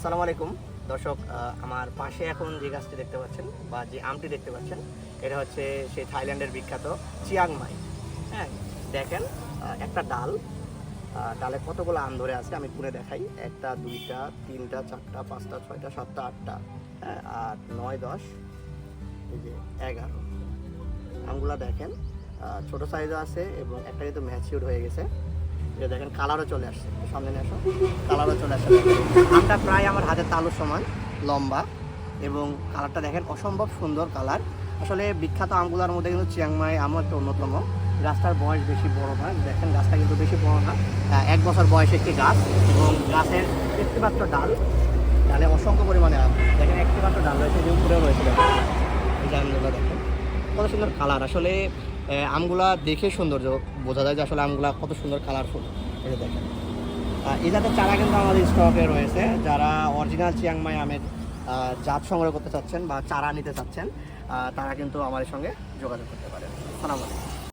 আসসালামু আলাইকুম। দর্শক আমার পাশে এখন যে গাছটি দেখতে পাচ্ছেন বা যে আমটি দেখতে পাচ্ছেন, এটা হচ্ছে সেই থাইল্যান্ডের বিখ্যাত চিয়াংমাই হ্যাঁ দেখেন একটা ডাল ডালে কতগুলো আম ধরে আছে আমি গুনে দেখাই। একটা, দুইটা, তিনটা, চারটা, পাঁচটা, ছয়টা, সাতটা, আটটা হ্যাঁ আর নয়, দশ, এই যে এগারো। আমগুলা দেখেন ছোট সাইজও আছে এবং একটা কিন্তু ম্যাচিউর হয়ে গেছে। এটা দেখেন কালারও চলে আসছে। সামনে নিয়ে আসো। কালারও চলে আসছে। আমটা প্রায় আমার হাতের তালুর সমান, লম্বা, এবং কালারটা দেখেন অসম্ভব সুন্দর কালার। আসলে বিখ্যাত আমগুলোর মধ্যে কিন্তু চিয়াংমাই আমও একটা অন্যতম। গাছটার বয়স বেশি বড় না, দেখেন গাছটা কিন্তু বেশি বড় না। এক বছর বয়সে একটি গাছ, এবং গাছের একটিমাত্র ডাল, ডালে অসংখ্য পরিমাণে আম। দেখেন একটিমাত্র ডাল রয়েছে, যে উপরেও রয়েছে। দেখেন যে দেখেন, কত সুন্দর কালার। আসলে আমগুলা দেখে সৌন্দর্য বোঝা যায় যে আসলে আমগুলা কত সুন্দর কালারফুল ফুল যে দেখেন। এই জাতের চারা কিন্তু আমাদের স্টকে রয়েছে। যারা অরিজিনাল চিয়াংমাই আমের জাত সংগ্রহ করতে চাচ্ছেন বা চারা নিতে চাচ্ছেন তারা কিন্তু আমাদের সঙ্গে যোগাযোগ করতে পারেন। সালাম আলাইকুম।